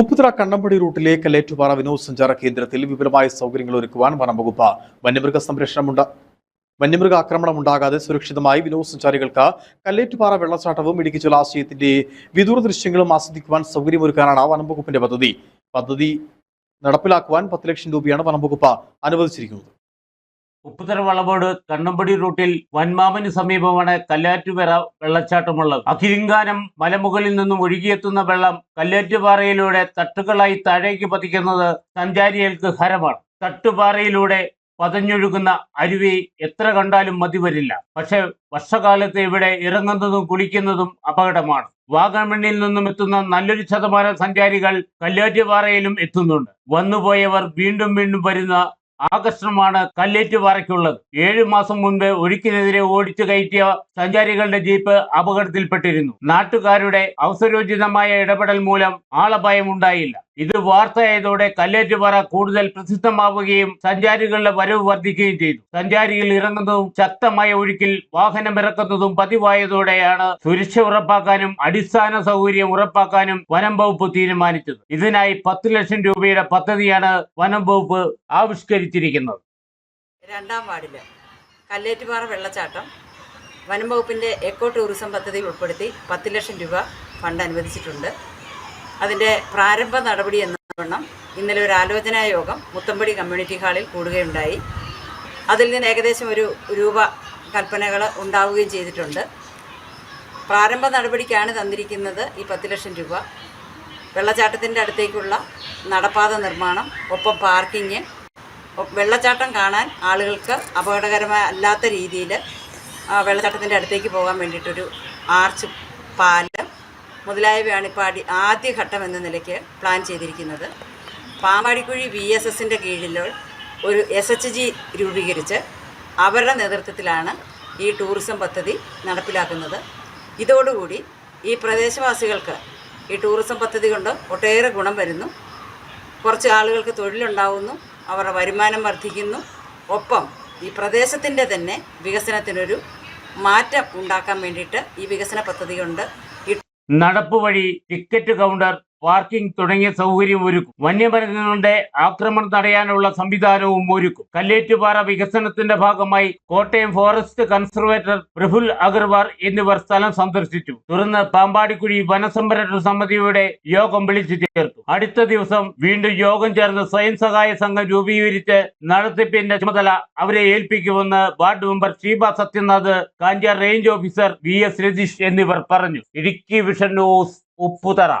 ഉപ്പുതറ കണ്ണമ്പടി റൂട്ടിലെ കല്ലേറ്റുപാറ വിനോദസഞ്ചാര കേന്ദ്രത്തിൽ വിപുലമായ സൗകര്യങ്ങൾ ഒരുക്കുവാൻ വനംവകുപ്പ് വന്യമൃഗ സംരക്ഷണമുണ്ട്. വന്യമൃഗ ആക്രമണം ഉണ്ടാകാതെ സുരക്ഷിതമായി വിനോദസഞ്ചാരികൾക്ക് കല്ലേറ്റുപാറ വെള്ളച്ചാട്ടവും ഇടുക്കി ജലാശയത്തിന്റെ വിദൂര ദൃശ്യങ്ങളും ആസ്വദിക്കുവാൻ സൗകര്യമൊരുക്കാനാണ് വനംവകുപ്പിന്റെ പദ്ധതി. പദ്ധതി നടപ്പിലാക്കുവാൻ പത്ത് ലക്ഷം രൂപയാണ് വനംവകുപ്പ് അനുവദിച്ചിരിക്കുന്നത്. ഉപ്പുതറ വളവോട് കണ്ണമ്പടി റൂട്ടിൽ വൻമാമന് സമീപമാണ് കല്ലാറ്റുപെറ വെള്ളച്ചാട്ടമുള്ളത്. അഖിലിംഗാനം മലമുകളിൽ നിന്നും ഒഴുകിയെത്തുന്ന വെള്ളം കല്ലാറ്റുപാറയിലൂടെ തട്ടുകളായി താഴേക്ക് പതിക്കുന്നത് സഞ്ചാരികൾക്ക് ഹരമാണ്. തട്ടുപാറയിലൂടെ പതഞ്ഞൊഴുകുന്ന അരുവി എത്ര കണ്ടാലും മതി വരില്ല പക്ഷെ വർഷകാലത്ത് ഇവിടെ ഇറങ്ങുന്നതും കുളിക്കുന്നതും അപകടമാണ്. വാഗമണ്ണിൽ നിന്നും എത്തുന്ന നല്ലൊരു ശതമാനം സഞ്ചാരികൾ കല്ലാറ്റുപാറയിലും എത്തുന്നുണ്ട്. വന്നുപോയവർ വീണ്ടും വീണ്ടും വരുന്ന ആകർഷണമാണ് കല്ലേറ്റുപാറയ്ക്കുള്ളത് ഏഴു മാസം മുൻപ് ഒഴുക്കിനെതിരെ ഓടിച്ചു കയറ്റിയ സഞ്ചാരികളുടെ ജീപ്പ് അപകടത്തിൽപ്പെട്ടിരുന്നു. നാട്ടുകാരുടെ അവസരോചിതമായ ഇടപെടൽ മൂലം ആളപായം ഉണ്ടായില്ല ഇത് വാർത്തയായതോടെ കല്ലേറ്റുപാറ കൂടുതൽ പ്രസിദ്ധമാവുകയും സഞ്ചാരികളുടെ വരവ് വർദ്ധിക്കുകയും ചെയ്തു. സഞ്ചാരികൾ ഇറങ്ങുന്നതും ശക്തമായ ഒഴുക്കിൽ വാഹനം ഇറക്കുന്നതും പതിവായതോടെയാണ് സുരക്ഷ ഉറപ്പാക്കാനും അടിസ്ഥാന സൗകര്യം ഉറപ്പാക്കാനും വനം വകുപ്പ് തീരുമാനിച്ചത്. ഇതിനായി പത്ത് ലക്ഷം രൂപയുടെ പദ്ധതിയാണ് വനം വകുപ്പ് ആവിഷ്കരിച്ചിരിക്കുന്നത്. രണ്ടാം വാർഡിൽ കല്ലേറ്റുപാറ വെള്ളച്ചാട്ടം വനം വകുപ്പിന്റെ എക്കോ ടൂറിസം പദ്ധതി ഉൾപ്പെടുത്തി പത്ത് ലക്ഷം രൂപ ഫണ്ട് അനുവദിച്ചിട്ടുണ്ട്. അതിന്റെ പ്രാരംഭ നടപടി എന്ന വണ്ണം ഇന്നലെ ഒരു ആലോചനാ യോഗം മുത്തമ്പടി കമ്മ്യൂണിറ്റി ഹാളിൽ കൂടുകയുണ്ടായി. അതിൽ നിന്ന് ഏകദേശം ഒരു രൂപ കൽപ്പനകൾ ഉണ്ടാവുകയും ചെയ്തിട്ടുണ്ട്. പ്രാരംഭ നടപടിക്കാണ് തന്നിരിക്കുന്നത് ഈ പത്ത് ലക്ഷം രൂപ. വെള്ളച്ചാട്ടത്തിന്റെ അടുത്തേക്കുള്ള നടപ്പാത നിർമ്മാണം ഒപ്പം പാർക്കിങ് വെള്ളച്ചാട്ടം കാണാൻ ആളുകൾക്ക് അപകടകരമായ അല്ലാത്ത രീതിയിൽ വെള്ളച്ചാട്ടത്തിന്റെ അടുത്തേക്ക് പോകാൻ വേണ്ടിയിട്ടൊരു ആർച്ച് പാലം മുതലായവയാണ് ഇപ്പോൾ അടി ആദ്യഘട്ടം എന്ന നിലയ്ക്ക് പ്ലാൻ ചെയ്തിരിക്കുന്നത്. പാമ്പാടിക്കുഴി വി എസ് എസിന്റെ കീഴിൽ ഒരു എസ് എച്ച് ജി രൂപീകരിച്ച് അവരുടെ നേതൃത്വത്തിലാണ് ഈ ടൂറിസം പദ്ധതി നടപ്പിലാക്കുന്നത്. ഇതോടുകൂടി ഈ പ്രദേശവാസികൾക്ക് ഈ ടൂറിസം പദ്ധതി കൊണ്ട് ഒട്ടേറെ ഗുണം വരുന്നു. കുറച്ച് ആളുകൾക്ക് തൊഴിലുണ്ടാവുന്നു അവരുടെ വരുമാനം വർദ്ധിക്കുന്നു. ഒപ്പം ഈ പ്രദേശത്തിന്റെ തന്നെ വികസനത്തിനൊരു മാറ്റം ഉണ്ടാക്കാൻ വേണ്ടിയിട്ട് ഈ വികസന പദ്ധതി കൊണ്ട് ഈ നടപ്പുവഴി ടിക്കറ്റ് കൗണ്ടർ പാർക്കിംഗ് തുടങ്ങിയ സൗകര്യം ഒരുക്കും. വന്യമൃഗങ്ങളുടെ ആക്രമണം തടയാനുള്ള സംവിധാനവും ഒരുക്കും. കല്ലേറ്റുപാറ വികസനത്തിന്റെ ഭാഗമായി കോട്ടയം ഫോറസ്റ്റ് കൺസർവേറ്റർ പ്രഫുൽ അഗർവാൾ എന്നിവർ സ്ഥലം സന്ദർശിച്ചു. തുടർന്ന് പാമ്പാടിക്കുഴി വനസംരക്ഷണ സമിതിയുടെ യോഗം വിളിച്ചു ചേർത്തു. അടുത്ത ദിവസം വീണ്ടും യോഗം ചേർന്ന് സ്വയം സഹായ സംഘം രൂപീകരിച്ച് നടത്തിപ്പിന്റെ ചുമതല അവരെ ഏൽപ്പിക്കുമെന്ന് ward member Sheeba Sathyanath Kanchar range officer V S Ratheesh എന്നിവർ പറഞ്ഞു. Idukki vision news Upputhara.